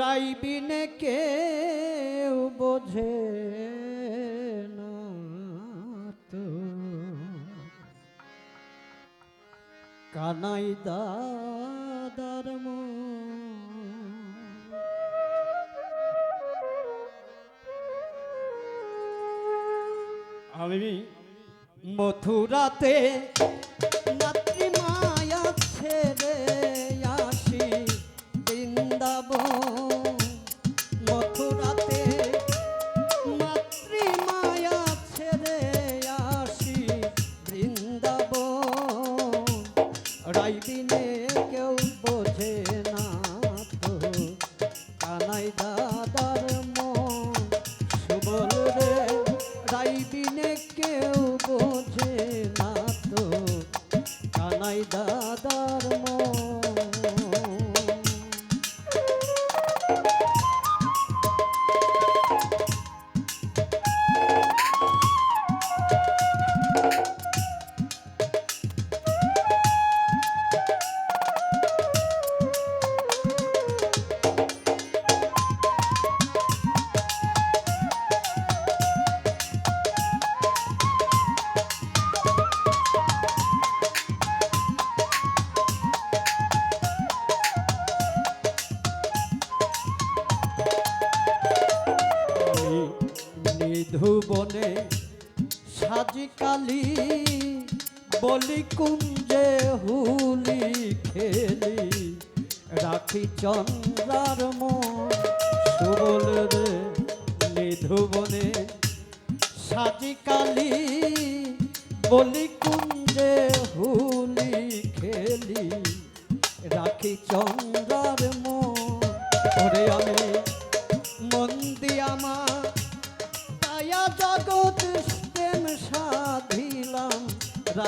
রাইবিনে কেউ বোঝে না তো কানাই দাদার। আমি মথুরাতে কালি বলি কুঞ্জে হুলি খেলি? রাখি চন্দ্রার সুবল রে নিধুবনে সাজি কালি বলি কুঞ্জে হুলি খেলি? রাখি চন্দ্রার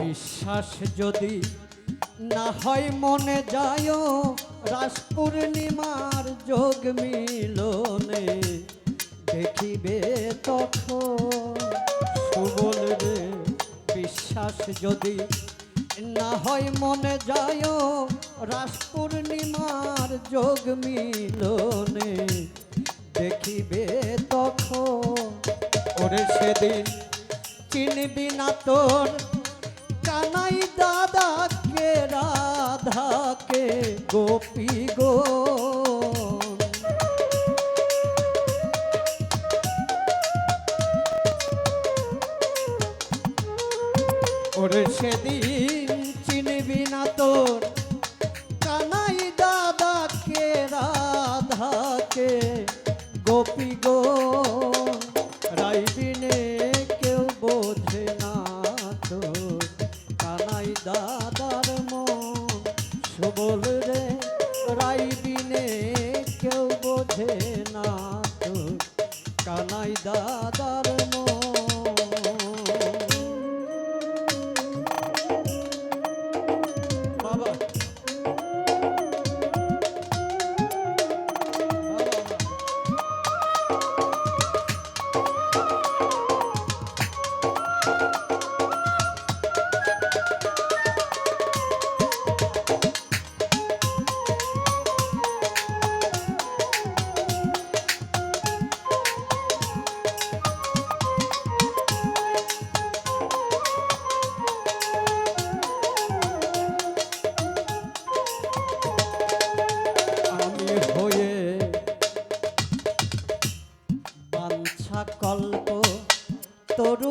বিশ্বাস যদি না হয় মনে যায় রাস পূর্ণিমার যোগ মিলনে দেখিবে তখন। সুবল বিশ্বাস যদি না হয় মনে যায় রাস পূর্ণিমার যোগ মিলনে দেখিবে তখন। ওরে সেদিন চিনবি না তোর কানাই দাদাকে রাধাকে গোপী গো। ওরে সেদিন চিনবি না তোর কল্প তরু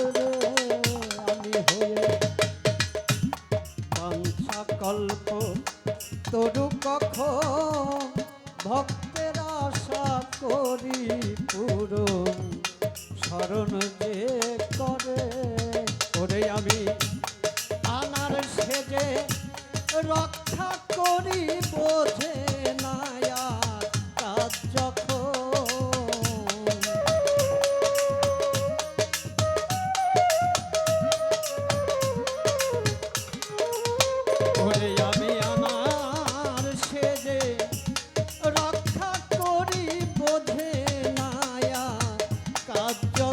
কল্প তরু কখ ভক্তের আশা করি পুরো শরণ যে করে করে আমি Adios.